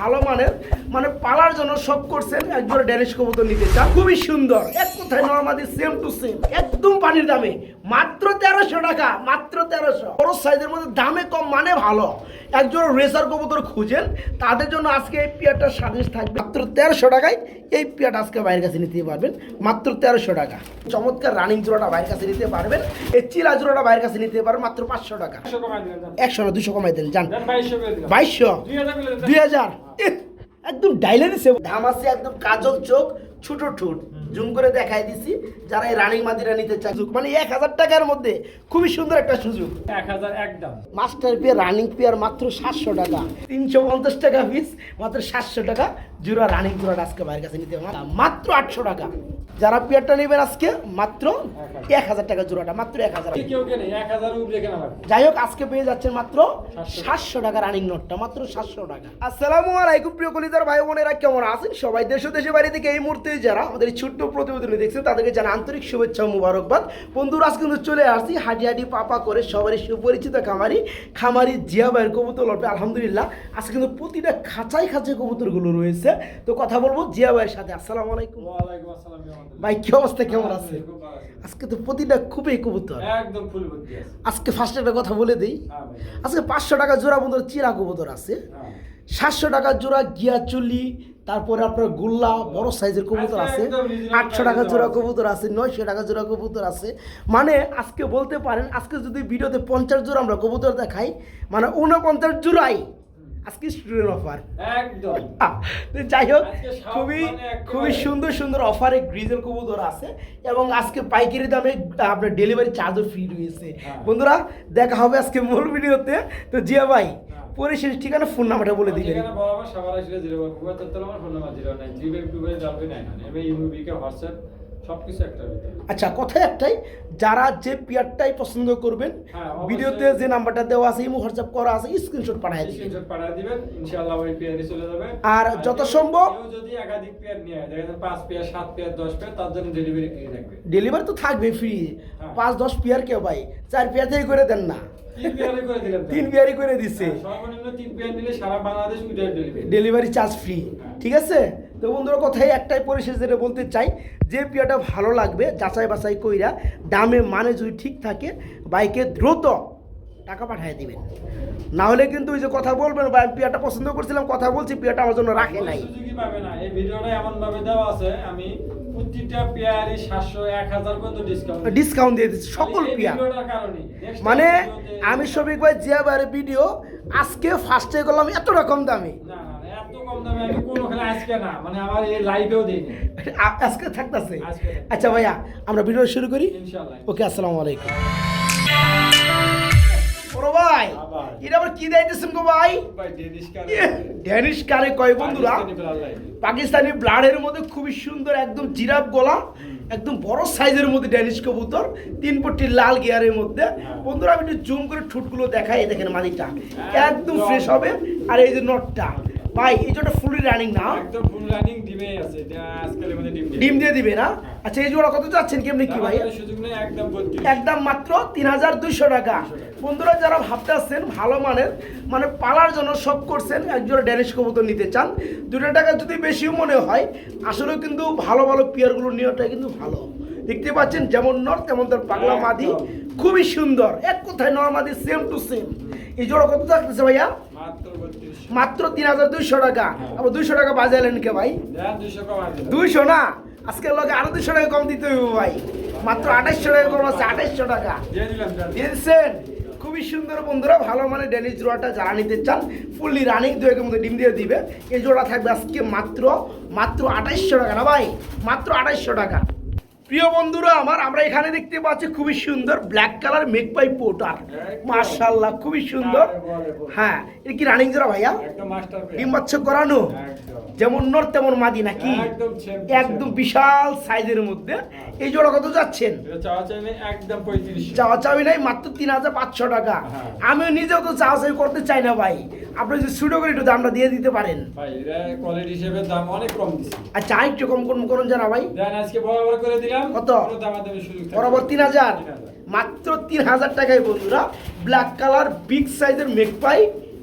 ভালো মানের মানে পালার জন্য সব করছেন একবার ড্যানিশ কবুতর নিতে চান। খুবই সুন্দর, এক কথায় নর্মাদি সেম টু সেম একদম পানির দামে। মাত্র তেরোশো টাকা মাত্র তেরোশো। বড় সাইজের মধ্যে দামে কম মানে ভালো। একজন রেসার কবুতর খুঁজেন তাদের জন্য আজকে এই পিয়ারটা সাজেশ থাকবে। মাত্র তেরোশো টাকায় এই পিয়ারটা আজকে বাইরের কাছে নিতে পারবেন। মাত্র তেরোশো টাকা। চমৎকার রানিং জোড়াটা বাইরের কাছে নিতে পারবেন। এই চিলা জোড়াটা বাইরের কাছে নিতে পারবেন মাত্র পাঁচশো টাকা। একশো দিলেন না দুশো কমাই দেন যান বাইশশো দুই হাজার দিলেন, একদম ডাইলে দিছে ধামাসে একদম কাজল চোখ ছোট ঠোঁট জুম করে দেখাই দিছি যারা এই রানিং মাদিরা নিতে চায়। মানে এক হাজার টাকার মধ্যে খুবই সুন্দর একটা সুযোগ। এক হাজার একদম। মাস্টার পেয়ার রানিং পেয়ার মাত্র সাতশো টাকা। তিনশো পঞ্চাশ টাকা পিস মাত্র সাতশো টাকা। জোড়া রানিং জোড়াটা আজকে বাইরের কাছে নিতে মাত্র আটশো টাকা। যারা পেয়ারটা নেবেন আজকে মাত্র এক হাজার টাকা জোড়াটা মাত্র এক হাজার যাই হোক আজকে পেয়ে যাচ্ছেন মাত্র সাতশো। টাকা। রানিং নোটটা মাত্র সাতশো টাকা। আসসালামু আলাইকুম প্রিয় কলিদার ভাই বোনেরা কেমন আছেন? সবাই দেশ ও দেশের বাইরে থেকে এই মুহূর্তে যারা আমাদের ছোট্ট প্রতিবেদনে দেখছেন তাদেরকে জানা আন্তরিক শুভেচ্ছা ও মুবারকবাদ। বন্ধুরা আজকে কিন্তু চলে আসছি হাঁটি হাঁটি পাপা করে সবারই সুপরিচিত খামারি খামারি জিয়া ভাইয়ের কবুতর লটে আলহামদুলিল্লাহ। আজকে কিন্তু প্রতিটা খাঁচাই খাঁচাই কবুতরগুলো রয়েছে। তো কথা বলব জিয়া ভাইয়ের সাথে। আসসালামু আলাইকুম। ওয়ালাইকুম আসসালাম। ভাই কি অবস্থা কেমন আছে। আজকে তো প্রতিটা খুবই কবুতর। একদম ফুল আজকে ফার্স্ট একটা কথা বলে দিই। হ্যাঁ আজকে পাঁচশো টাকা জোড়া বন্ধুর চিরা কবুতর আছে। হ্যাঁ। সাতশো টাকা জোড়া গিয়া চুলি তারপরে আপনার গোল্লা বড় সাইজের কবুতর আছে। আটশো টাকা জোড়া কবুতর আছে নয়শো টাকা জোড়া কবুতর আছে। মানে আজকে বলতে পারেন আজকে যদি ভিডিওতে পঞ্চাশ জোড়া আমরা কবুতর দেখাই মানে উনপঞ্চাশ জোড়াই। আজকে স্টুডেন্ট অফার একদম। যাই হোক খুবই মানে খুবই সুন্দর সুন্দর অফারে গ্রিজেল কবুতর আছে এবং আজকে পাইকারি দামে আপনার ডেলিভারি চার্জও ফ্রি রয়েছে। হ্যাঁ। বন্ধুরা দেখা হবে আজকে মূল ভিডিওতে। তো জিয়া ভাই হ্যাঁ। পরিশেষ ঠিকানা ফোন নাম্বারটা বলে দিবেন। সবার আসলে zero phone number zero nine five two nine WhatsApp. ভিতরে। আচ্ছা কথা একটাই যারা যে পেয়ারটাই পছন্দ করবেন হ্যাঁ, ভিডিওতে যে নাম্বারটা দেওয়া আছে ইমো হোয়াটসঅ্যাপ করা আছে স্ক্রিনশট পাঠিয়ে দিবেন। স্ক্রিনশট পাঠিয়ে দিবেন ইনশাআল্লাহ ওই পেয়ারই চলে যাবে। আর যত সম্ভব- যদি একাধিক পেয়ার নিয়ে হয় দেখেন পাঁচ পেয়ার সাত পেয়ার দশ পেয়ার তার জন্য ডেলিভারি ফ্রি থাকবে। ডেলিভারি তো থাকবে ফ্রি হ্যাঁ। পাঁচ দশ পেয়ার কেউ ভাই চার পেয়ার থেকে করে দেন না। তিন পেয়ারে করে দিচ্ছে হ্যাঁ, সর্বনিম্ন তিন পেয়ার নিলে সারা Bangladesh without delivery delivery charge free ঠিক আছে? তো বন্ধুরা কথাই একটাই পরিশেষ যেটা বলতে চাই যে পিয়াটা ভালো লাগবে যাচাই বাছাই কইরা দামে মানে যদি ঠিক থাকে বাইকে দ্রুত টাকা পাঠিয়ে দিবেন। না হলে কিন্তু ওই যে কথা বলবেন বা পিয়াটা পছন্দ করছিলাম কথা বলছি পিয়াটা আমার জন্য রাখে নাই। সুযোগই পাবে না। এই ভিডিওটা এমন ভাবে দেওয়া আছে আমি প্রতিটা পেয়ারই সাতশো এক পর্যন্ত ডিসকাউন্ট ডিসকাউন্ট দিয়ে দিচ্ছি সকল পিয়া মানে আমি সবিক ভাই জিয়া বাইরের ভিডিও আজকে ফার্স্টে করলাম এত রকম দামে। কম দামে আমি কোনোখানে আজকে না মানে আমার এই লাইভেও দিইনি আজকে থাকতেছে? আচ্ছা ভাইয়া আমরা ভিডিও শুরু করি? ইনশাআল্লাহ ওকে আসসালামু আলাইকুম। ভাই আবার। এটা আবার কি দাইতেছেন গো ভাই? ভাই ডেনিশ কার ড্যানিশ কারে কয় বন্ধুরা? পাকিস্তানি ব্লাডের মধ্যে খুবই সুন্দর একদম জিরাফ গলা একদম বড় সাইজের মধ্যে ড্যানিশ কবুতর তিন পট্টি লাল গিয়ারের মধ্যে। হ্যাঁ। বন্ধুরা আমি একটু জুম করে ঠুটগুলো দেখাই দেখেন মাদিটা একদম একদম। ফ্রেশ হবে। আর এই যে নটটা ভাই এই জোটা ফুলি রানিং না? একদম ফুল রানিং ডিমে আছে। আজকাল মধ্যে ডিম দিয়ে। ডিম দিয়ে দিবে না? আচ্ছা এই জোড়া কত যাচ্ছেন কেমনি কি ভাই? সুযোগ নেই একদম বত্রিশ। একদম মাত্র তিন হাজার দুইশো টাকা। বন্ধুরা যারা ভাবতেছেন ভালো মানের মানে পালার জন্য সব করছেন একজোড়া ড্যানিশ কবুতর নিতে চান দুটো টাকা যদি বেশিও মনে হয় আসলেও কিন্তু ভালো ভালো পিয়ারগুলো নেওয়াটাই কিন্তু ভালো। দেখতে পাচ্ছেন যেমন নর তেমন তার পাগলা মাদি। খুবই সুন্দর। এক কথায় নর মাদি সেম টু সেম এই জোড়া কত থাকতেছে ভাইয়া? মাত্র তিন হাজার দুইশো টাকা। হ্যাঁ। আবার দুইশো টাকা বাজাইলেন কে ভাই? দুইশো না? আজকের লগে আরও দুইশো টাকা কম দিতে হবে ভাই। মাত্র আঠাইশশো টাকা কম আছে আঠাইশশো টাকা। দিয়ে দিয়েছেন খুবই সুন্দর বন্ধুরা ভালো মানে ডেনিস জোড়াটা যারা নিতে চান ফুললি রানিং দুয়েকের মধ্যে ডিম দিয়ে দিবে। এই জোড়া থাকবে আজকে মাত্র মাত্র আঠাইশশো টাকা না ভাই? মাত্র আঠাইশশো টাকা। প্রিয় বন্ধুরা আমার আমরা এখানে দেখতে পাচ্ছি খুবই সুন্দর ব্ল্যাক কালার মেক পাই পোটার মার্শাল্লাহ খুবই সুন্দর। হ্যাঁ এটা কি রানিং জোড়া ভাইয়া? একদম ডিম বাচ্চা করানো? যেমন নর তেমন মাদি নাকি? একদম। বিশাল সাইজের মধ্যে। এই জোড়া কত যাচ্ছেন? চাওয়া চাবি নাই মাত্র তিন হাজার পাঁচশো টাকা। হ্যাঁ। আমিও নিজেও তো চাওয়া চাবি করতে চাই না ভাই। আপনি যদি সুযোগ করে একটু দামটা দিয়ে দিতে পারেন। দাম অনেক কম আচ্ছা কম করুন জানা ভাই। আজকে বরাবর করে দিলাম। কত? বরাবর তিন হাজার মাত্র তিন হাজার টাকায় বন্ধুরা ব্ল্যাক কালার বিগ সাইজের মেকপাই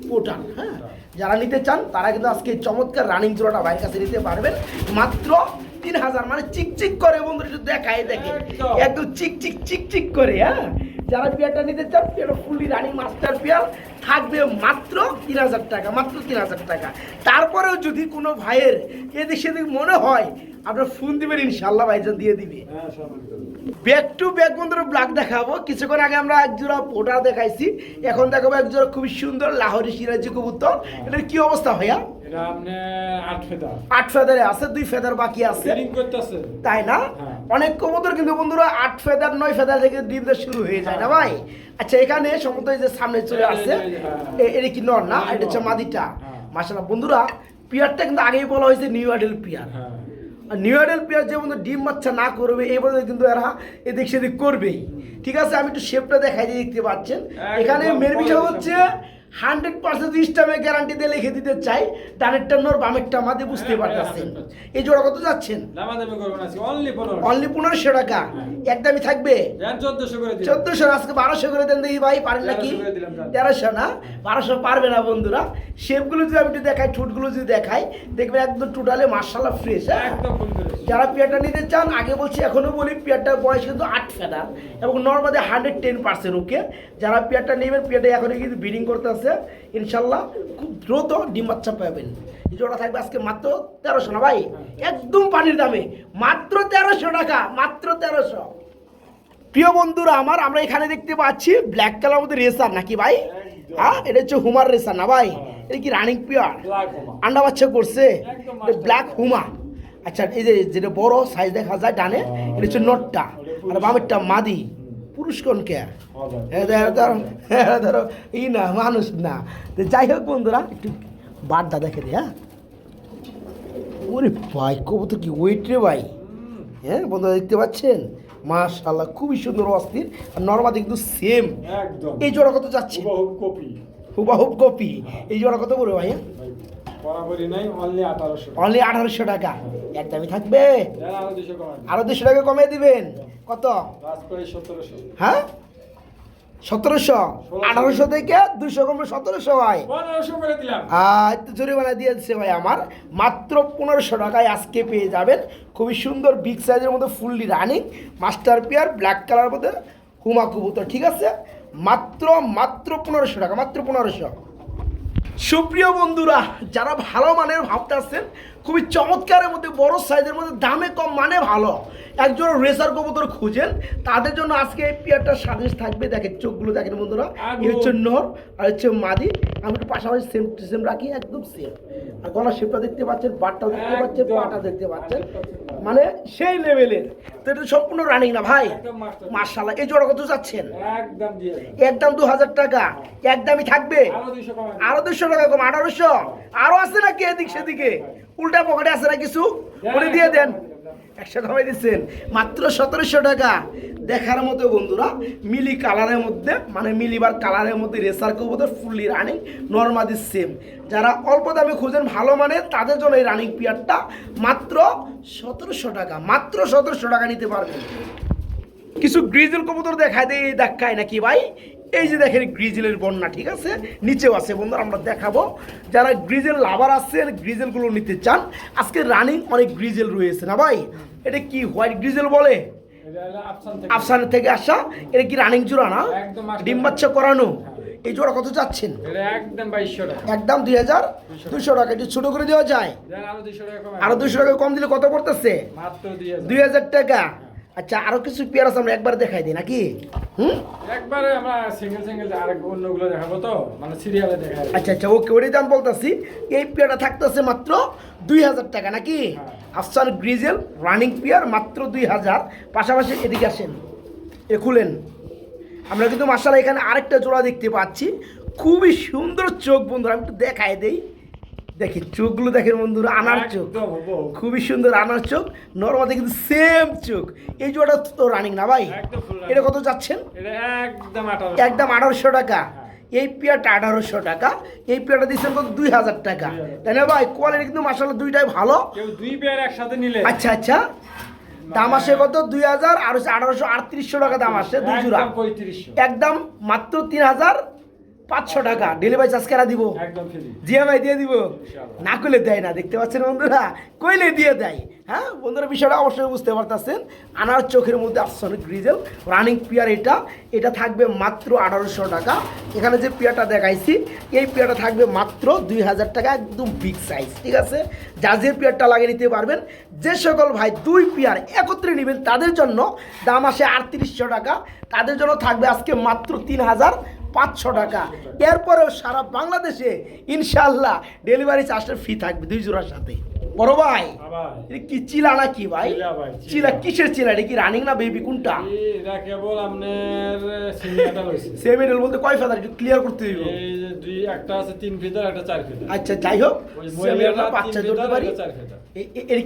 পোটান হ্যাঁ? যারা নিতে চান তারা কিন্তু আজকে চমৎকার রানিং জোড়াটা ভাইয়ের কাছে নিতে পারবেন। মাত্র তিন হাজার মানে চিকচিক করে বন্ধুরা একটু দেখায় দেখে। একদম। চিকচিক চিকচিক চিক চিক চিক করে হ্যাঁ? যারা পেয়ারটা নিতে চান পেয়ারটা ফুললি রানিং মাস্টার পেয়ার থাকবে মাত্র তিন হাজার টাকা মাত্র তিন হাজার টাকা। তারপরেও যদি কোনো ভাইয়ের এদিক সেদিক মনে হয় আপনার ফোন দিবেন ইনশাল্লাহ ভাইজান দিয়ে দিবে। হ্যাঁ ব্যাক টু ব্যাক বন্ধুরা ব্ল্যাক দেখাবো। কিছুক্ষণ আগে আমরা এক জোড়া পোটা দেখাইছি। এখন দেখাবো এক জোড়া খুবই সুন্দর লাহোরি সিরাজি কবুতর। এটার কি অবস্থা ভাইয়া? আট ফেদারে। আছে দুই ফেদার বাকি আছে। তাই না? হ্যাঁ। অনেক কবুতর কিন্তু বন্ধুরা আট ফেদার নয় ফেদার থেকে ডিম শুরু হয়ে যায় না ভাই? আচ্ছা এখানে যে সামনে চলে আসছে। হ্যাঁ। এটা কি নর না? হ্যাঁ, এটা হচ্ছে নর। মাদিটা। হ্যাঁ। মাসাল্লাহ বন্ধুরা পিয়ারটা কিন্তু আগেই বলা হয়েছে নিউ আডেল পিয়ার। হ্যাঁ। নিউ আইডেল পেয়ার যে বন্ধু ডিম বাচ্চা না করবে এই বন্ধু কিন্তু এরা এদিক সেদিক করবেই। ঠিক আছে আমি একটু শেপটা দেখাই দিয়ে দেখতে পাচ্ছেন। এখানে বিষয় হচ্ছে হান্ড্রেড পার্সেন্ট ইস্টামে গ্যারান্টি দিয়ে লিখে দিতে চাই ডানেরটা নোর বামেরটা মাঝে বুঝতে হ্যাঁ, পারতেছেন। এই জোড়া কত যাচ্ছেন? অনলি পনেরো অনলি পনেরোশো। টাকা। হ্যাঁ। একদমই থাকবে? চোদ্দশো করে আজকে বারোশো করে দেন দেখি ভাই পারেন নাকি? তেরোশো না? বারোশো পারবে না বন্ধুরা। শেপগুলো যদি আমি একটু দেখাই ঠুটগুলো যদি দেখাই দেখবেন একদম টোটালে মার্শাল্লাহ ফ্রেশ হ্যাঁ? একদম যারা পেয়ারটা নিতে চান আগে বলছি এখনও বলি পেয়ারটার বয়স কিন্তু আট ফেদার এবং normally hundred ten percent okay যারা পেয়ারটা নেবেন পেয়ারটা এখনই কিন্তু ব্রিডিং করতে আছে ইনশাল্লাহ খুব দ্রুত ডিম বাচ্চা পাবেন। জোড়া থাকবে আজকে মাত্র তেরোশো না ভাই? একদম পানির দামে মাত্র তেরোশো টাকা মাত্র তেরোশো। প্রিয় বন্ধুরা আমার আমরা এখানে দেখতে পাচ্ছি ব্ল্যাক কালার মধ্যে রেসার নাকি ভাই? হ্যাঁ এটা হচ্ছে হুমার রেসার না ভাই? এটা কি রানিং ব্ল্যাক আন্ডা বাচ্চা করছে? ব্ল্যাক হুমা। আচ্ছা এই যে যেটা বড় সাইজ দেখা যায় ডানে হ্যাঁ। এটা হচ্ছে নটটা। আর বামেরটা মাদি। পুরুষ কোন কে হবে ধরো ধরো ধরো ই না মানুষ না। তো যাই হোক বন্ধুরা একটু বাড্ডা দেখে দিই হ্যাঁ? ওরে ভাই কবুতর কি ওয়েট রে ভাই? হ্যাঁ বন্ধুরা দেখতে পাচ্ছেন? মাশাল্লাহ খুবই সুন্দর অস্থির আর নর্মাদি কিন্তু সেম একদম। এই জোড়া কত যাচ্ছে? হুবহু কপি। হুবাহুব কপি। এই জোড়া কত বলবে ভাইয়া বরাবরই নাই অনলি আঠারোশো অনলি আঠারোশো টাকা। একদমই থাকবে। আরও দুশো কমান আরও দুশো টাকা কমিয়ে দিবেন। কত? হ্যাঁ? সতেরোশো? আঠারোশো থেকে দুশো কমে সতেরোশো হয়। পনেরোশো করে দিলাম। আর তো জরিমানা দিয়ে দিচ্ছে ভাই আমার। মাত্র পনেরোশো টাকায় আজকে পেয়ে যাবেন। খুবই সুন্দর বিগ সাইজের মধ্যে fully running master pair black colour মধ্যে হুমা কবুতর ঠিক আছে? মাত্র মাত্র পনেরোশো টাকা মাত্র পনেরোশো। সুপ্রিয় বন্ধুরা যারা ভালো মানের ভাবতেছেন খুবই চমৎকারের মধ্যে বড় সাইজের মধ্যে দামে কম মানে ভালো। একজন রেসার কবুতর খুঁজেন তাদের জন্য আজকে এই পেয়ারটা সাজেশ থাকবে। দেখেন চোখগুলো দেখেন বন্ধুরা। এই হচ্ছে নর আর হচ্ছে মাদি। আমি একটু পাশাপাশি সেম টু সেম রাখি একদম সেম আর গলার শেপটা দেখতে পাচ্ছেন বাটটাও দেখতে পাচ্ছেন। পাটা দেখতে পাচ্ছেন। মানে সেই লেভেলের তো এটা সম্পূর্ণ রানিং না ভাই। মার্শাল্লাহ এই জোড়া কত যাচ্ছেন? একদম দু হাজার টাকা। একদমই থাকবে? আরও দুশো টাকা কম আঠারোশো? আরও আছে নাকি এদিক সেদিকে? উল্টা পকেটে আছে না কিছু? ওরে দিয়ে দেন। একশো কমাই দিচ্ছেন। মাত্র সতেরোশো টাকা। দেখার মতো বন্ধুরা মিলি কালারের মধ্যে মানে মিলিবার কালারের মধ্যে রেসার কবুতর ফুললি রানিং নর্মাদি সেম যারা অল্প দামে খুঁজেন ভালো মানে তাদের জন্য এই রানিং পিয়ারটা মাত্র সতেরোশো টাকা। মাত্র সতেরোশো টাকা নিতে পারবেন। কিছু গ্রিজেল কবুতর দেখায় দেয় এই দেখায় নাকি ভাই? এই যে দেখেন গ্রিজেলের বন্যা ঠিক আছে? নিচেও আছে বন্ধুরা আমরা দেখাবো। যারা গ্রিজেল লাভার আছেন গ্রিজেলগুলো নিতে চান আজকে রানিং অনেক গ্রিজেল রয়েছে না ভাই? এটা কি হোয়াইট গ্রিজেল বলে? আফসান থেকে। আফসানের থেকে আসা? এটা কি রানিং জোড়া না? ডিম বাচ্চা করানো? এই জোড়া কত চাচ্ছেন? একদম দুই হাজার দুশো টাকা। একটু ছোটো করে দেওয়া যায়। আরও দুশো টাকা কম দিলে কত পড়তেছে? দুই হাজার টাকা। আচ্ছা আরও কিছু পেয়ার আছে আমরা একবার দেখাই দিই নাকি? হুম? একবারে আমরা সিঙ্গেল সিঙ্গেল আরেক অন্যগুলো দেখাবো তো মানে সিরিয়ালে দেখাই আচ্ছা আচ্ছা ওকে ওটাই দাম বলতাছি এই পেয়ারটা থাকতেছে মাত্র দুই হাজার টাকা নাকি? আফসান গ্রিজেল রানিং পেয়ার মাত্র দুই হাজার। পাশাপাশি এদিকে আসেন এ খুলেন। আমরা কিন্তু মাসালা এখানে আরেকটা জোড়া দেখতে পাচ্ছি। খুবই সুন্দর চোখ বন্ধুরা আমি একটু দেখাই দেই। দেখেন চোখগুলো দেখেন বন্ধুরা আনার চোখ। খুবই সুন্দর আনার চোখ নর্মাদি কিন্তু সেম চোখ। এই জোড়া তো রানিং না ভাই। এটা কত যাচ্ছেন একদম একদম আঠারোশো টাকা। এই পেয়ারটা আঠারোশো টাকা। এই পেয়ারটা দিচ্ছেন কত? দুই হাজার টাকা। তাই না ভাই? কোয়ালিটি কিন্তু মাসাল্লাহ দুইটাই ভালো। দুই পেয়ার একসাথে নিলে। আচ্ছা আচ্ছা। দাম আসে কত? দুই হাজার আর আঠারোশো আটত্রিশশো টাকা দাম আসে দুই জোড়া। একদম মাত্র তিন হাজার পাঁচশো টাকা। ডেলিভারি চার্জ কেনা দিব? জিয়া ভাই দিয়ে দিব? না করলে দেয় না দেখতে পাচ্ছেন বন্ধুরা? কইলে দিয়ে দেয় হ্যাঁ? বন্ধুরা বিষয়টা অবশ্যই বুঝতে পারতেছেন। আনার চোখের মধ্যে আর্সনিক গ্রিজেল রানিং পিয়ার এটা। এটা থাকবে মাত্র আঠারোশো টাকা। এখানে যে পিয়ারটা দেখাইছি এই পিয়ারটা থাকবে মাত্র দুই হাজার টাকা একদম বিগ সাইজ ঠিক আছে? যা যে পিয়ারটা লাগিয়ে নিতে পারবেন যে সকল ভাই দুই পিয়ার একত্রে নেবেন তাদের জন্য দাম আসে আটত্রিশশো টাকা। তাদের জন্য থাকবে আজকে মাত্র তিন হাজার পাঁচশো টাকা। এরপরেও সারা বাংলাদেশে ইনশাল্লাহ ডেলিভারি চার্জটা ফ্রি থাকবে দুই জোড়ার সাথে। বড় ভাই কি চিলা না কি ভাই চিলা। কিসের চিলা? এটা কি রানিং না বেবি কোনটা? এটা কেবল আপনার সেমিডেল বলতে কয় ফেদার একটু ক্লিয়ার করতে দিব দুই একটা আছে তিন ফিটার একটা চার ফিটার আচ্ছা যাই হোক বাচ্চা ধরতে পারি?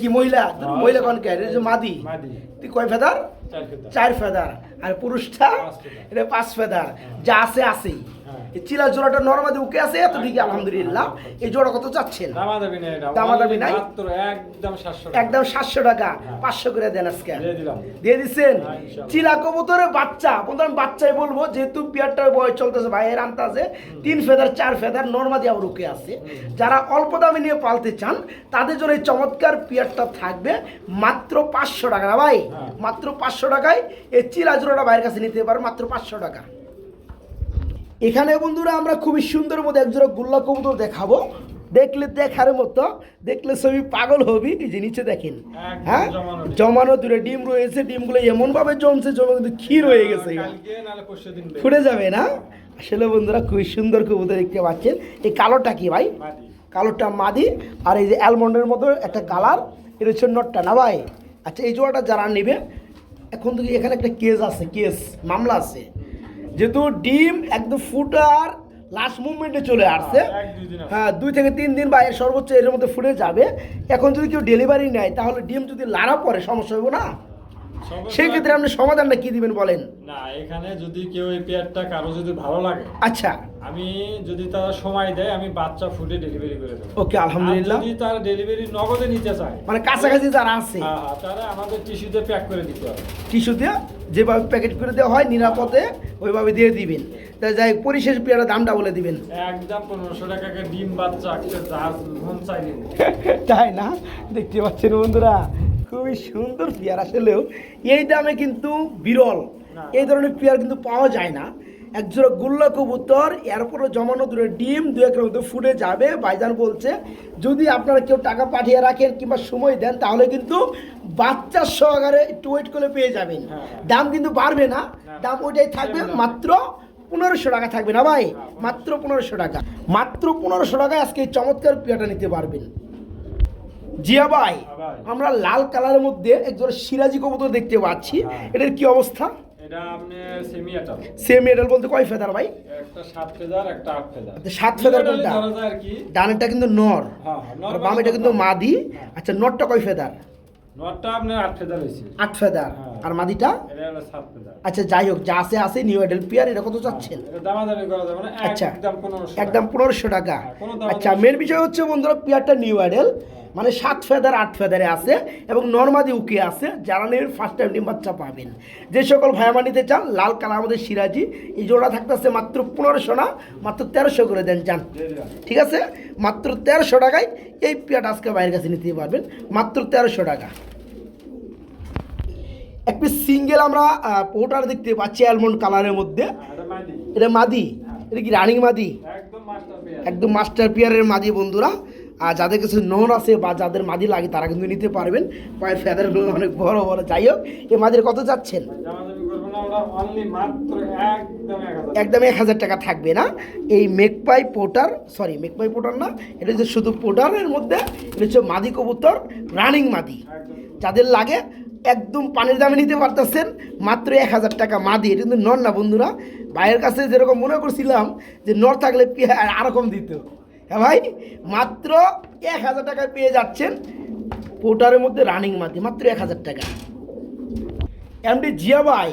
কি মহিলা? হ্যাঁ, মহিলা কোন কে? এটা যে মাদি। মাদি। তুই কয় ফেদার চার ফেদার। আর পুরুষটা। এটা পাঁচ ফেদার। যা আছে আছেই চিলা জোড়াটা নর্মাদি উকে আছে এত দিকে আলহামদুলিল্লাহ। এই জোড়া কত চাচ্ছেন? দামাদামি নেই? নাই? একদম সাতশো টাকা। হ্যাঁ। পাঁচশো করে দেন আজকে। দিয়ে দিচ্ছেন হ্যাঁ, চিলা কবুতরের বাচ্চা। আমি বাচ্চাই বলব যেহেতু পিয়ারটার বয়স চলতেছে ভাইয়ের আনতাছে তিন ফেদার চার ফেদার নর্মাদি আবার উকে আছে। যারা অল্প দামে নিয়ে পালতে চান তাদের জন্য এই চমৎকার পিয়ারটা থাকবে মাত্র পাঁচশো টাকা। না ভাই? হ্যাঁ। মাত্র পাঁচশো টাকায় এই চিলা জোড়াটা ভাইয়ের কাছে নিতে পারো মাত্র পাঁচশো টাকা। এখানে বন্ধুরা আমরা খুবই সুন্দর মধ্যে একজোড়া গোল্লা কবুতর দেখাবো। দেখলে দেখার মতো দেখলে ছবি পাগল হবি এই যে নিচে দেখেন। হ্যাঁ? জমানো দূরে ডিম রয়েছে ডিমগুলো এমন ভাবে জমছে জমে কিন্তু ক্ষীর হয়ে গেছে। ফুটে যাবে না? আসলে বন্ধুরা খুবই সুন্দর কবুতর দেখতে পাচ্ছেন। এই কালোটা কি ভাই? কালোটা মাদি। আর এই যে অ্যালমন্ডের মতো একটা কালারের হচ্ছে নটটা না ভাই? আচ্ছা এই জোড়াটা যারা নেবে এখন থেকে এখানে একটা কেস আছে কেস মামলা আছে। যেহেতু ডিম একদম ফুটার লাস্ট মুভমেন্টে চলে আসছে। আছে। হ্যাঁ দুই থেকে তিন দিন বা এর সর্বোচ্চ এর মধ্যে ফুটে যাবে। এখন যদি কেউ ডেলিভারি নেয় তাহলে ডিম যদি লাড়া পড়ে সমস্যা হবে না? সেই ক্ষেত্রে আপনি সমাধানটা কি দিবেন বলেন? না এখানে যদি কেউ এই পেয়ারটা কারও যদি ভালো লাগে আচ্ছা। আমি যদি তারা সময় দেয় আমি বাচ্চা ফুটে ডেলিভারি করে দেবো। ওকে আলহামদুলিল্লাহ। যদি তারা ডেলিভারি নগদে নিতে চায় মানে কাছাকাছি যারা আছে। হ্যাঁ হ্যাঁ আমাদের টিস্যুতে প্যাক করে দিতে হবে। টিস্যু দিয়ে যেভাবে প্যাকেট করে দেওয়া হয় নিরাপদে ওইভাবে দিয়ে দিবেন। তা যাই পরিশেষ পেয়ারা দামটা বলে দিবেন। একদম পনেরোশো টাকাকে ডিম বাচ্চা তাই না? দেখতে পাচ্ছেন বন্ধুরা খুবই সুন্দর পেয়ার আসলেও। এই দামে কিন্তু বিরল। এই ধরনের পেয়ার কিন্তু পাওয়া যায় না। একজোড়া গুল্লা কবুতর এরপরে জমানো দূরে ডিম দু একের মধ্যে ফুটে যাবে ভাইজান বলছে। যদি আপনারা কেউ টাকা পাঠিয়ে রাখেন কিংবা সময় দেন তাহলে কিন্তু বাচ্চার সহকারে একটু ওয়েট করে পেয়ে যাবেন। হ্যাঁ, হ্যাঁ। দাম কিন্তু বাড়বে না। দাম ওইটাই থাকবে মাত্র পনেরোশো টাকা থাকবে না ভাই? মাত্র পনেরোশো টাকা। মাত্র পনেরোশো টাকায় আজকে এই চমৎকার পেয়ারটা নিতে পারবেন। জিয়া ভাই হ্যাঁ ভাই। আমরা লাল কালারের মধ্যে একজন সিরাজি কবুতর দেখতে পাচ্ছি। এটার কি অবস্থা? এটা আপনি সেমি আটাল সেম মেডেল বলতে কয় ফেদার ভাই? একটা সাত ফেদার একটা আট ফেদার। আচ্ছা, সাত ফেদার কোনটা? ডানেরটা কিন্তু নর। হ্যাঁ হ্যাঁ আর বামেটা কিন্তু মাদি। হ্যাঁ। আচ্ছা কয় ফেদার? আপনার আট ফেদার হয়েছে আট ফেদার। আর মাদিটা? আচ্ছা যাই হোক যা আছে আছে নিউ এডেল পিয়ার এটা কত চাচ্ছেন? আচ্ছা একদম পনেরোশো টাকা। আচ্ছা মেন বিষয় হচ্ছে বন্ধুরা পিয়ারটা নিউ আইডেল মানে সাত ফেদার আট ফেদারে আছে এবং নর্মাদি উকে আছে যারা নিয়ে ফার্স্ট টাইম ডিম বাচ্চা পাবেন। যে সকল ভাইয়ামা নিতে চান লাল কালার আমাদের সিরাজি এই জোড়া থাকতেছে মাত্র পনেরোশো না মাত্র তেরোশো করে দেন যান ঠিক আছে? মাত্র তেরোশো টাকায় এই পিয়াটা আজকে বাইরের কাছে নিতে পারবেন মাত্র তেরোশো টাকা। এক পিস সিঙ্গেল আমরা পোটার দেখতে পাচ্ছি অ্যালমন্ড কালারের মধ্যে। এটা মাদি? এটা কি রানিং মাদি? একদম মাস্টার পিয়ারের মাদি বন্ধুরা। আর যাদের কাছে নোন আছে বা যাদের মাদি লাগে, তারা কিন্তু নিতে পারবেন। পায়ের ফেদারগুলো অনেক বড় বড়। যাই হোক, এই মাদির কত যাচ্ছেন? একদম এক হাজার টাকা থাকবে না। এই মেকপাই পোটার সরি মেকপাই পোটার না, এটা হচ্ছে শুধু পোটারের মধ্যে, এটা হচ্ছে মাদি কবুতর রানিং মাদি। যাদের লাগে, একদম পানির দামে নিতে পারতেছেন, মাত্র এক হাজার টাকা মাদি। এটা কিন্তু নর না বন্ধুরা। ভাইয়ের কাছে যেরকম মনে করছিলাম, যে নর থাকলে পে- আরও কম দিত। হ্যাঁ ভাই মাত্র এক হাজার টাকায় পেয়ে যাচ্ছেন পোটারের মধ্যে রানিং মাদি মাত্র এক হাজার টাকা। এমডি জিয়া ভাই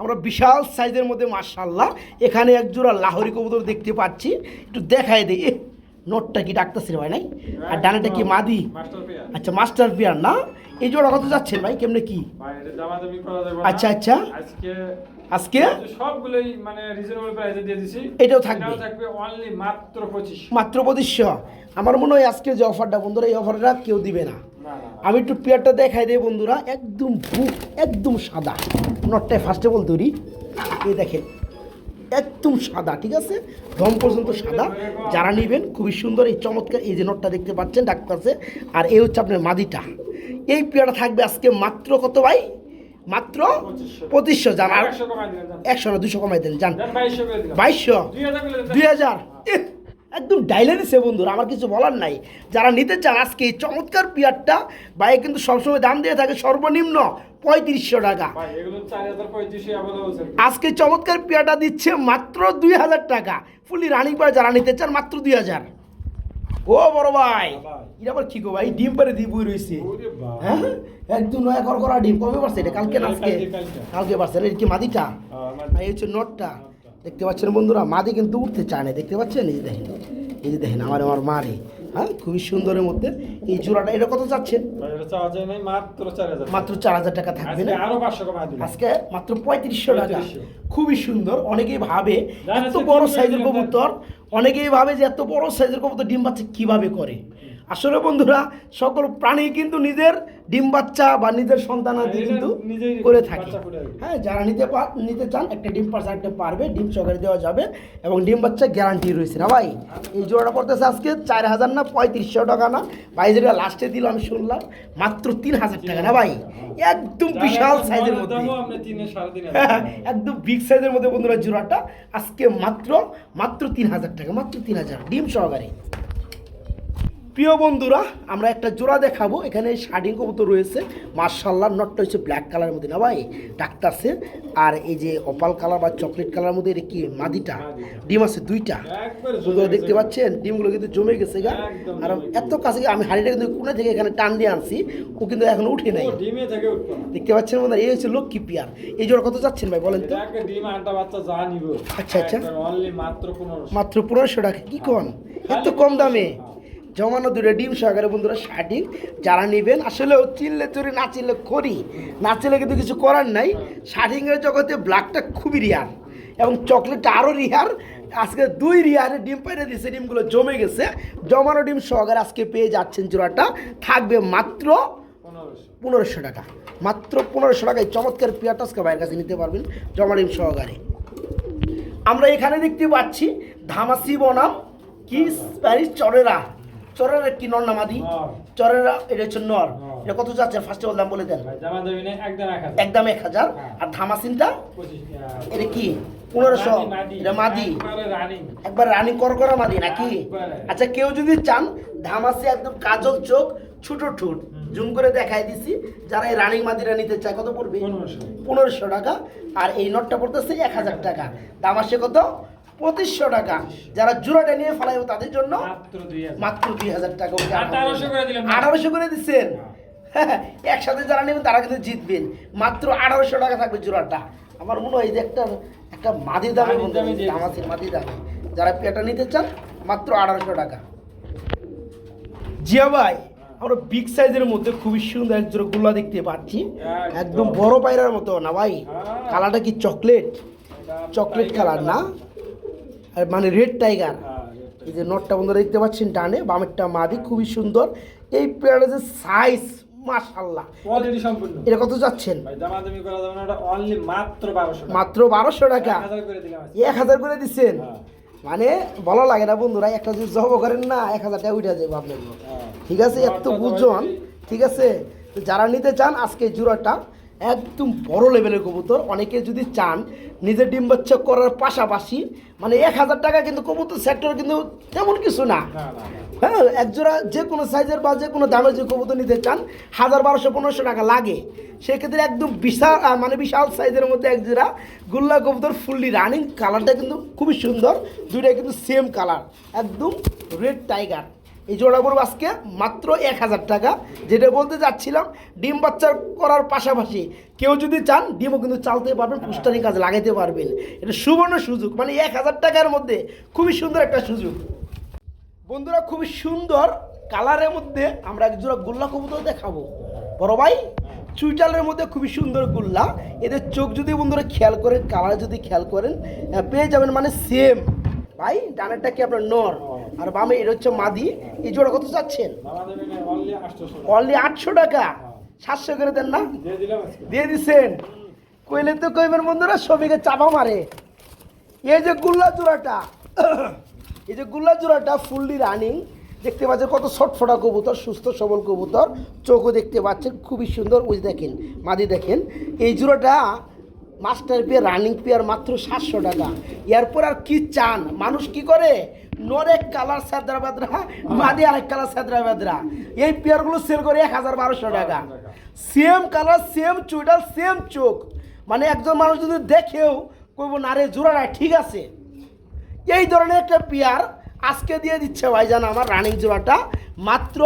আমরা বিশাল সাইজের মধ্যে মার্শাল্লাহ এখানে এক জোড়া লাহরি কবুতর দেখতে পাচ্ছি। একটু দেখাই দিই নোটটা কি ডাকতেছে ভাই নাই? আর ডানাটা কি মাদি? আচ্ছা মাস্টার পিয়ার না? এই জোড়া কত যাচ্ছেন ভাই কেমনে কি। আচ্ছা, আচ্ছা। আজকে? সবগুলোই মানে রিজনেবল প্রাইসে দিয়ে দিছি। এটাও থাকবে? থাকবে অনলি মাত্র পঁচিশ। মাত্র পঁচিশশো আমার মনে হয় আজকে যে অফারটা বন্ধুরা এই অফারটা কেউ দিবে না। আমি একটু পেয়ারটা দেখাই দিই বন্ধুরা একদম বুক একদম সাদা। নটটায় ফার্স্টে বল তৈরি এই দেখেন একদম সাদা ঠিক আছে? দম পর্যন্ত সাদা। যারা নেবেন খুবই সুন্দর এই চমৎকার এই যে নটটা দেখতে পাচ্ছেন ডাক্তারছে আর এই হচ্ছে আপনার মাদিটা। এই পেয়ারটা থাকবে আজকে মাত্র কত ভাই? মাত্র পঁচিশশো। যান আর একশো না দুশো কমাই দেন যান বাইশশো দুই হাজার একদম ডাইলে দিছে বন্ধুরা আমার কিছু বলার নাই। যারা নিতে চান আজকে এই চমৎকার পিয়ারটা বাইরে কিন্তু সবসময় দাম দিয়ে থাকে সর্বনিম্ন পঁয়ত্রিশশো টাকা। আজকে চমৎকার পিয়াটা দিচ্ছে মাত্র দুই হাজার টাকা। ফুলি রানিং পারে যারা নিতে চান মাত্র দুই হাজার। ও বড় ভাই। এটা আবার কি গো ভাই? ডিম পারে দিয়ে বই রয়েছে হ্যাঁ? একদম নয়া কর করা ডিম কবে পারছে এটা? কালকে না আজকে? কালকে, পারছে এটা কি মাদিটা? হ্যাঁ, আর এই হচ্ছে নটটা। দেখতে পাচ্ছেন বন্ধুরা মাদি কিন্তু উঠতে চায় না দেখতে পাচ্ছেন? এই দেখেন এই যে দেখেন আমার আমার মারে। হ্যাঁ খুবই সুন্দরের মধ্যে এই জোড়াটা। এটা কত চাচ্ছেন? মাত্র চার হাজার টাকা। থাকবে না? আজকে মাত্র পঁয়ত্রিশশো টাকা। খুবই সুন্দর। অনেকেই ভাবে এত বড় সাইজের কবুতর। অনেকেই ভাবে যে এত বড় সাইজের কবুতর ডিম বাচ্চা কীভাবে করে? আসলে বন্ধুরা সকল প্রাণী কিন্তু নিজের ডিম বাচ্চা বা নিজের সন্তানাদি এটা কিন্তু করে থাকে। হ্যাঁ যারা নিতে নিতে চান একটা ডিম বাচ্চা একটা পারবে ডিম সহকারে দেওয়া যাবে এবং ডিম বাচ্চা গ্যারান্টি রয়েছে না ভাই? এই জোড়াটা পড়তেছে আজকে চার হাজার না পঁয়ত্রিশশো টাকা না? ভাই যেটা লাস্টে দিল আমি শুনলাম মাত্র তিন হাজার টাকা না ভাই? একদম বিশাল সাইজের মধ্যে। হ্যাঁ, একদম বিগ সাইজের মধ্যে বন্ধুরা জোড়াটা। আজকে মাত্র মাত্র তিন হাজার টাকা মাত্র তিন হাজার। ডিম সহকারে। প্রিয় বন্ধুরা আমরা একটা জোড়া দেখাবো। এখানে শার্টিং কবুতর রয়েছে। মার্শাল্লাহ নটটা হচ্ছে ব্ল্যাক কালারের মধ্যে। না ভাই ডাক্তারছে আর এই যে অপাল কালার বা চকলেট কালার মধ্যে এটা কি মাদিটা? ডিম আছে দুইটা। সুন্দর দেখতে পাচ্ছেন? ডিমগুলো কিন্তু জমে গেছে গা। আর এত কাছে আমি হাড়িটা কিন্তু কোনা থেকে এখানে টান দিয়ে আনছি। ও কিন্তু এখন উঠে নাই। দেখতে পাচ্ছেন বন্ধুরা এই হচ্ছে লক্ষ্মী পিয়ার। এই জোড়া কত যাচ্ছেন ভাই বলেন তো? আচ্ছা, আচ্ছা। মাত্র পনেরোশো। মাত্র পনেরোশো টাকা কি কন? এত কম দামে। জমানো দুটো ডিম সহকারে বন্ধুরা শার্টিং যারা নেবেন, আসলে চিনলে চুরি, না চিনলে করি। না চিনলে কিন্তু কিছু করার নাই। শার্টিংয়ের জগতে ব্ল্যাকটা খুবই রিয়ার এবং চকলেটটা আরও রিয়ার আজকে দুই রিয়ারে ডিম পাইরে দিয়েছে ডিমগুলো জমে গেছে। জমানো ডিম সহকারে আজকে পেয়ে যাচ্ছেন জোড়াটা। থাকবে মাত্র পনেরোশো টাকা। মাত্র পনেরোশো টাকায় চমৎকার পিয়াটা আজকে বাইরের কাছে নিতে পারবেন জমা ডিম সহকারে। আমরা এখানে দেখতে পাচ্ছি ধামাসি বনাম, কি প্যারিস চরেরা চরেরা কি নর নামাদি। চরেরা এটা হচ্ছে নর। এটা কত যাচ্ছে? ফার্স্টে বললাম বলে দেন। একদম এক হাজার। হ্যাঁ। আর ধামাসিনটা এটা কি? পনেরোশো। এটা মাদি। একবার রানিং। কর করা মাদি নাকি? আচ্ছা কেউ যদি চান ধামাসি একদম কাজল চোখ ছোট ঠোঁট জুম করে দেখাই দিছি। যারা এই রানিং মাদিরা নিতে চায় কত পড়বে? পনেরোশো। পনেরোশো টাকা। আর এই নোটটা পড়তেছে এক হাজার টাকা। দাম আসে কত? পঁচিশশো টাকা। যারা জোড়াটা নিয়ে ফেলাইব তাদের জন্য মাত্র দুই হাজার। টাকা ওকে আঠারোশো করে দিচ্ছেন? একসাথে যারা নেবেন তারা কিন্তু জিতবেন। মাত্র আঠারোশো টাকা থাকবে জোড়াটা। আমার মনে হয় যে একটা একটা মাদির দামে। আমাদের মাদির দামে। যারা পেটা নিতে চান মাত্র আঠারোশো টাকা। জিয়া ভাই আমরা বিগ সাইজের মধ্যে খুবই সুন্দর এক জোড়া গুলা দেখতে পাচ্ছি। একদম। বড় পায়রার মতো না ভাই? হ্যাঁ। কালারটা কি চকলেট চকলেট কালার না? মানে রেড টাইগার হ্যাঁ, এই যে নটটা বন্ধুরা দেখতে পাচ্ছেন ডানে বামেরটা মাদি খুবই সুন্দর। এই পেয়ারের যে সাইজ মাশাল্লাহ কোয়ালিটি সম্পূর্ণ। এটা কত যাচ্ছেন? ভাই দামা করা যাবে না এটা অনলি মাত্র মাত্র টাকা। এক হাজার করে দিলাম হ্যাঁ। মানে ভালো লাগে না বন্ধুরা একটা যদি জব করেন না এক হাজার টাকা উঠে যাবে আপনার। হ্যাঁ। ঠিক আছে এত বুঝজন ঠিক আছে? তো যারা নিতে চান আজকে জোড়াটা একদম বড় লেভেলের কবুতর। অনেকে যদি চান নিজের ডিম বাচ্চা করার পাশাপাশি মানে এক হাজার টাকা কিন্তু কবুতর সেক্টর কিন্তু তেমন কিছু না। হ্যাঁ একজোড়া যে কোনো সাইজের বা যে কোনো দামের যে কবুতর নিতে চান হাজার বারোশো পনেরোশো টাকা লাগে। সেক্ষেত্রে একদম বিশাল মানে বিশাল সাইজের মধ্যে একজোড়া গুল্লা কবুতর ফুললি রানিং কালারটা কিন্তু খুবই সুন্দর। দুইটাই কিন্তু সেম কালার একদম রেড টাইগার এই জোড়া পড়ব আজকে মাত্র এক হাজার টাকা। যেটা বলতে যাচ্ছিলাম, ডিম বাচ্চা করার পাশাপাশি কেউ যদি চান, ডিমও কিন্তু চালতে পারবেন, পুষ্টানি কাজে লাগাইতে পারবেন। এটা সুবর্ণ সুযোগ মানে এক হাজার টাকার মধ্যে খুবই সুন্দর একটা সুযোগ। বন্ধুরা, খুবই সুন্দর কালারের মধ্যে আমরা এক জোড়া গোল্লা কবুতর দেখাবো। বড় ভাই, চুইটালের মধ্যে খুবই সুন্দর গুল্লা। এদের চোখ যদি বন্ধুরা খেয়াল করেন, কালার যদি খেয়াল করেন পেয়ে যাবেন মানে সেম ভাই, ডানারটা কি আপনার নর? আর বামে এটা হচ্ছে মাদি। এই জোড়া কত চাচ্ছেন? অনলি আটশো টাকা। সাতশো করে দেন না? দিয়ে দিছেন। কইলে তো কইবেন বন্ধুরা সবিকে চাপা মারে। এই যে গুল্লা জোড়াটা, এই যে গুল্লা জোড়াটা ফুললি রানিং দেখতে পাচ্ছেন কত ছটফটা কবুতর, সুস্থ সবল কবুতর। চোখও দেখতে পাচ্ছেন, খুবই সুন্দর। ওই দেখেন, মাদি দেখেন। এই জোড়াটা মাস্টার পেয়ার রানিং পেয়ার মাত্র সাতশো টাকা। এরপর আর কি চান? মানুষ কি করে? নরেক কালার সাদরা বাদরা মাদি আরেক কালার সাদরা বাদরা এই পেয়ারগুলো সেল করে এক হাজার বারোশো টাকা। সেম কালার সেম চুইটাল সেম চোখ। মানে একজন মানুষ যদি দেখেও কইব না রে জোড়াটা ঠিক আছে। এই ধরনের একটা পেয়ার আজকে দিয়ে দিচ্ছে ভাইজান আমার রানিং জোড়াটা। মাত্র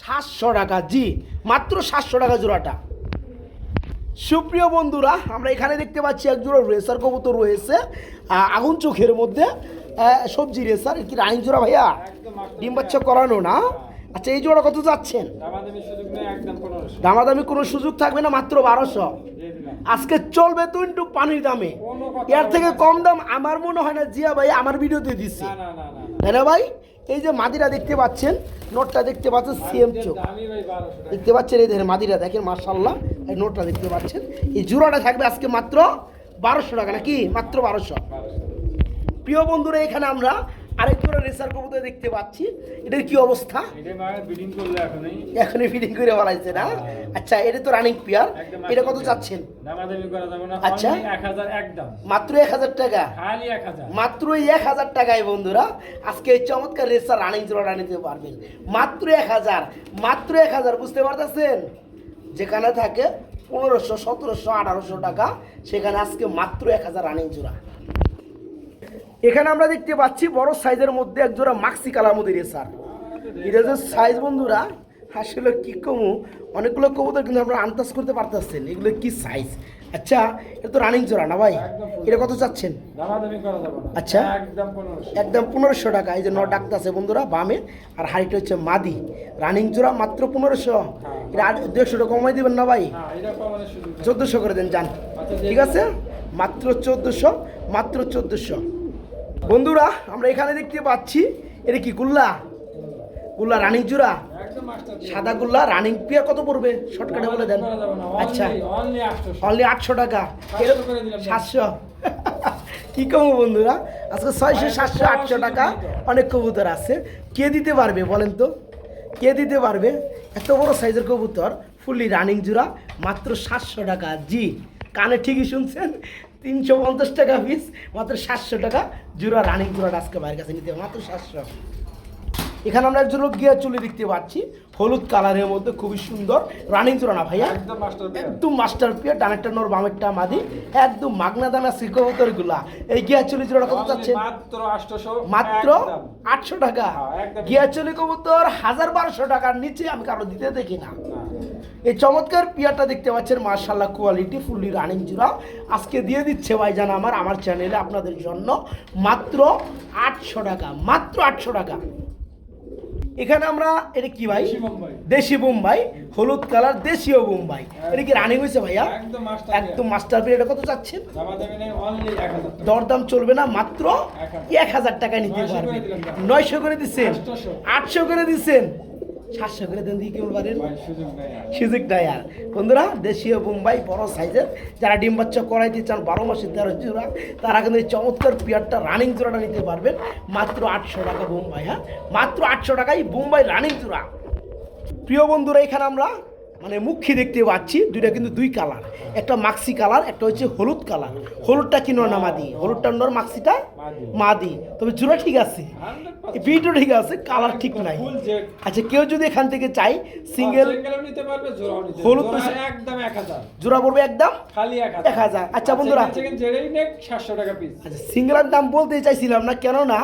সাতশো টাকা জি মাত্র সাতশো টাকা জোড়াটা। সুপ্রিয় বন্ধুরা আমরা এখানে দেখতে পাচ্ছি এক জোড়া রেসার কবুতর রয়েছে আগুন চোখের মধ্যে। সবজি রেসার কি রানিং জোড়া ভাইয়া? ডিম বাচ্চা করানো না? আচ্ছা এই জোড়া কত যাচ্ছেন? দামাদামি কোনো সুযোগ থাকবে না মাত্র বারোশো। আজকে চলবে তো একটু পানির দামে। এর থেকে কম দাম আমার মনে হয় না জিয়া ভাই আমার ভিডিওতে দিচ্ছে। তাই না ভাই? এই যে মাদিরা দেখতে পাচ্ছেন নোটটা দেখতে পাচ্ছেন সেম চোখ। দেখতে পাচ্ছেন এই দেখেন মাদিরা দেখেন মার্শাল্লাহ এই নোটটা দেখতে পাচ্ছেন। এই জোড়াটা থাকবে আজকে মাত্র বারোশো টাকা নাকি? মাত্র বারোশো। প্রিয় বন্ধুরা এখানে আমরা আরেক জোড়া রেসার কবুতর দেখতে পাচ্ছি। এটার কি অবস্থা? এখনই। ফিটিং করে বলাইছে না? আচ্ছা এটা তো রানিং পিয়ার এটা কত চাচ্ছেন? আচ্ছা। মাত্র এক হাজার টাকা? মাত্র এক হাজার। টাকায় বন্ধুরা আজকে এই চমৎকার রেসার রানিং জোড়াটা নিতে পারবেন। মাত্র এক হাজার মাত্র এক হাজার বুঝতে পারতেছেন? যেখানে থাকে পনেরোশো সতেরোশো আঠারোশো টাকা সেখানে আজকে মাত্র এক হাজার রানিং জোড়া। এখানে আমরা দেখতে পাচ্ছি বড় সাইজের মধ্যে একজোড়া মাক্সি কালার মধ্যে রেসার এটা যে সাইজ বন্ধুরা আসলে কি কমু অনেকগুলো কবুতর কিন্তু আমরা আন্দাজ করতে পারতেছেন এগুলো কি সাইজ আচ্ছা এটা তো রানিং জোড়া না ভাই? এটা কত চাচ্ছেন? আচ্ছা। একদম পনেরোশো। টাকা এই যে ন ডাক্তার আছে বন্ধুরা বামে। আর হাইট হচ্ছে মাদি। রানিং জোড়া মাত্র পনেরোশো। এটা আর দেড়শো টাকা কমাই দিবেন না ভাই? হ্যাঁ। চোদ্দোশো করে দেন যান। ঠিক আছে? মাত্র চোদ্দোশো মাত্র চোদ্দোশো। বন্ধুরা আমরা এখানে দেখতে পাচ্ছি এটা কি গুল্লা গুল্লা রানিং জোড়া? সাদা গুল্লা রানিং পিয়ার কত পড়বে? শর্টকাটে বলে দেন। আচ্ছা। অনলি আটশো টাকা। সাতশো। কি কমো বন্ধুরা? আজকে ছয়শো সাতশো আটশো টাকা। অনেক কবুতর আছে। কে দিতে পারবে বলেন তো? কে দিতে পারবে? এত বড় সাইজের কবুতর ফুললি রানিং জোড়া মাত্র সাতশো টাকা। জি কানে ঠিকই শুনছেন? তিনশো পঞ্চাশ টাকা পিস মাত্র সাতশো টাকা। জোড়া রানিং জোড়াটা আজকে ভাইয়ের কাছে নিতে মাত্র সাতশো। এখানে আমরা একজন গিয়া চুলি দেখতে পাচ্ছি। হলুদ কালারের মধ্যে খুবই সুন্দর। রানিং জোড়া না ভাইয়া? একদম মাস্টার পিয়ার ডানেরটা নোর বামেরটা মাদি। একদম মাগনা দামে আছে গুলা এই গিয়াচলি জোড়া কত চাচ্ছেন? মাত্র আটশো টাকা। হ্যাঁ, চুলি কবুতর হাজার বারোশো টাকার নিচে আমি কারও দিতে দেখি না। এই চমৎকার পিয়ারটা দেখতে পাচ্ছেন মার্শাল্লাহ কোয়ালিটি ফুললি রানিং জোড়া। আজকে দিয়ে দিচ্ছে ভাইজান আমার আমার চ্যানেলে আপনাদের জন্য মাত্র আটশো টাকা মাত্র আটশো টাকা। এখানে আমরা এটা কি ভাই? দেশি বোম্বাই। হলুদ কালার দেশীয় বোম্বাই। এটা কি রানিং হয়েছে ভাইয়া? একদম মাস্টার মাস্টার পিরিয়ড কত চাচ্ছেন? দরদাম চলবে না মাত্র এক হাজার। টাকায় নিতে পারবে। নয়শো করে দিচ্ছেন? আটশো করে দিচ্ছেন? সাতশো করে দেন দিয়ে কেমন। সুযোগ নাই আর। বন্ধুরা, দেশীয় বোম্বাই বড় সাইজের, যারা ডিম বাচ্চা করাইতে চান বারো মাসে তেরো জোড়া, তারা কিন্তু এই চমৎকার পিয়ারটা রানিং জোড়াটা নিতে পারবেন। মাত্র আটশো টাকা বোম্বাই হ্যাঁ? মাত্র আটশো টাকাই বোম্বাই রানিং জোড়া। প্রিয় বন্ধুরা, এখানে আমরা মানে মুখী দেখতে পাচ্ছি দুইটা কিন্তু দুই কালার একটা মাক্সি কালার একটা হচ্ছে হলুদ কালার হলুদটা কি নর না মাদি? হলুদটা নর মাক্সিটা মাদি। তবে জোড়া ঠিক আছে। 100% ভিডিও ঠিক আছে কালার ঠিক নাই। আচ্ছা কেউ যদি এখান থেকে চাই সিঙ্গেল নিতে পারবে হলুদ একদম এক হাজার। জোড়া পড়বে একদম? খালি এক হাজার। আচ্ছা বন্ধুরা। সেকেন্ড সাতশো টাকা পিস আচ্ছা সিঙ্গেলার দাম বলতে চাইছিলাম না কেননা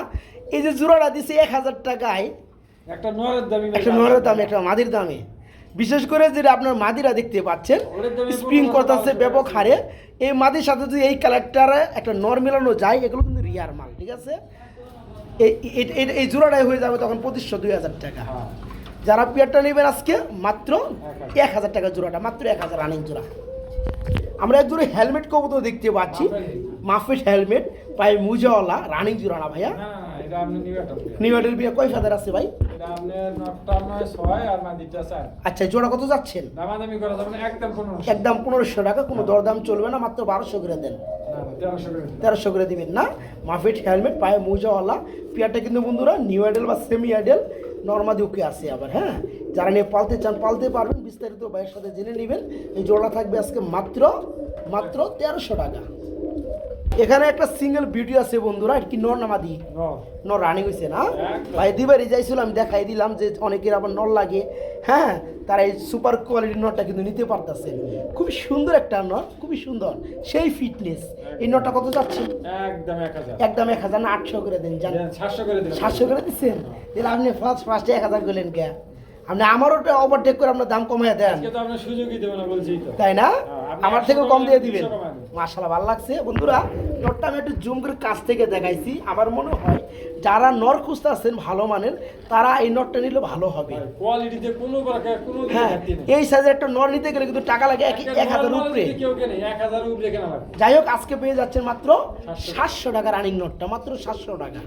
এই যে জোড়াটা দিছে এক হাজার টাকায় একটা নরের দামি একটা নরের দামে একটা মাদির দামে। বিশেষ করে যেটা আপনার মাদিরা দেখতে পাচ্ছেন স্প্রিং করতেছে ব্যাপক হারে। এই মাদির সাথে যদি এই কালারটারে একটা নর মেলানো যায় এগুলো কিন্তু রিয়ার মাল ঠিক আছে? এই জোড়াটাই হয়ে যাবে তখন পঁচিশশো দুই হাজার টাকা। হ্যাঁ। যারা পেয়ারটা নেবেন আজকে মাত্র এক হাজার টাকা। জোড়াটা মাত্র এক হাজার রানিং জোড়া। আমরা এক জোড়া হেলমেট কবুতর দেখতে পাচ্ছি। মাফেট হেলমেট পায়ে মুজাওয়ালা রানিং জোড়া না ভাইয়া? না না, না, এটা আপনি নিউ একটা নিউ মডেল বিয়ে কয় ফেদার আছে ভাই? চার। আচ্ছা জোড়া কত যাচ্ছেন? একদম পনেরোশো। টাকা কোনো দরদাম চলবে না মাত্র বারোশো করে দেন। তেরোশো করে দিবেন। না। মাফিট হেলমেট পায়ে মোজাওয়ালা। পেয়ারটা কিন্তু বন্ধুরা নিউ আইডেল বা সেমি আইডেল নর্মাদি ওকে আছে আবার হ্যাঁ? যারা নিয়ে পালতে চান পালতে পারবেন। বিস্তারিত ভাইয়ের সাথে জেনে নেবেন। এই জোড়া থাকবে আজকে মাত্র মাত্র তেরোশো টাকা। এখানে একটা সিঙ্গেল ভিডিও আছে বন্ধুরা কি নর নামাদি। নর। রানিং হয়েছে না? ভাই দিবারই যাইছিল আমি দেখাই দিলাম যে অনেকের আবার নর লাগে। হ্যাঁ তারা এই সুপার কোয়ালিটির নটটা কিন্তু নিতে পারতেছে। খুবই সুন্দর একটা নট খুবই সুন্দর। সেই ফিটনেস এই নটটা কত যাচ্ছে? একদম এক হাজার। একদম এক হাজার না আটশো করে দেন জান। দেন, সাতশো করে দিন সাতশো করে দিচ্ছেন? তাহলে আপনি ফার্স্ট ফার্স্টে এক হাজার করলেন কে? আপনি আমারও ওভারটেক করে আপনার দাম কমাই দেন। তাই না? হ্যাঁ, আমার 100 থেকেও কম দিয়ে দিবেন। 200 কমায় ভালো লাগছে। বন্ধুরা নটটা আমি একটু জুম করে কাছ থেকে দেখাইছি। আমার মনে হয় যারা নর খুঁজতে আসছেন ভালো মানের তারা এই নটটা নিলে ভালো হবে। হ্যাঁ এই সাইজের একটা নর নিতে গেলে কিন্তু টাকা লাগে এক হাজার উপরে। যাই হোক আজকে পেয়ে যাচ্ছেন মাত্র সাতশো। সাতশো টাকা রানিং নোটটা মাত্র সাতশো টাকা।